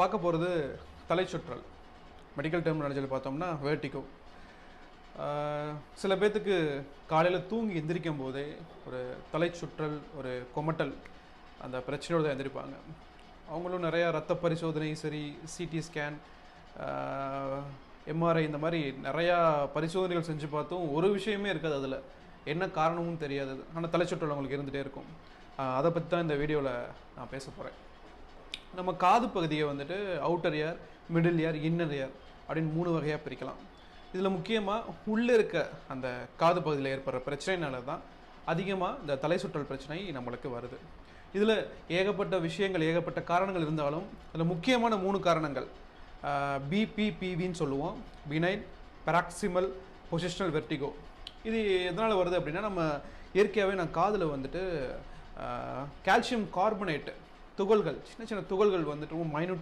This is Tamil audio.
பார்க்க போகிறது தலை சுற்றல் மெடிக்கல் டெர்மினாலஜியில் பார்த்தோம்னா வேர்டிகோ சில பேர்த்துக்கு காலையில் தூங்கி எந்திரிக்கும் போதே ஒரு தலை சுற்றல் ஒரு கொமட்டல் அந்த பிரச்சனையோடு தான் எந்திரிப்பாங்க. அவங்களும் நிறையா ரத்த பரிசோதனை சரி சிடி ஸ்கேன் எம்ஆர்ஐ இந்த மாதிரி நிறையா பரிசோதனைகள் செஞ்சு பார்த்தும் ஒரு விஷயமே இருக்காது அதில். என்ன காரணமும் தெரியாது. ஆனால் தலை சுற்றல் அவங்களுக்கு இருந்துகிட்டே இருக்கும். அதை பற்றி தான் இந்த வீடியோவில் நான் பேச போகிறேன் நம்ம காது பகுதியை வந்துட்டு outer ear middle ear inner ear அப்படின்னு மூணு வகையாக பிரிக்கலாம். இதில் முக்கியமாக உள்ளே இருக்க அந்த காது பகுதியில் ஏற்படுற பிரச்சனைனால தான் அதிகமாக இந்த தலை சுற்றல் பிரச்சனை நம்மளுக்கு வருது. இதில் ஏகப்பட்ட விஷயங்கள் ஏகப்பட்ட காரணங்கள் இருந்தாலும் அதில் முக்கியமான மூணு காரணங்கள் பிபிபிவின்னு சொல்லுவோம். பினைன் பெராக்சிமல் பொசிஷனல் வெர்டிகோ இது எதனால் வருது அப்படின்னா நம்ம இயற்கையாகவே நான் காதில் வந்துட்டு கால்சியம் கார்பனேட்டு துகள்கள் சின்ன சின்ன துகள்கள் வந்துட்டு மைனூட்டாக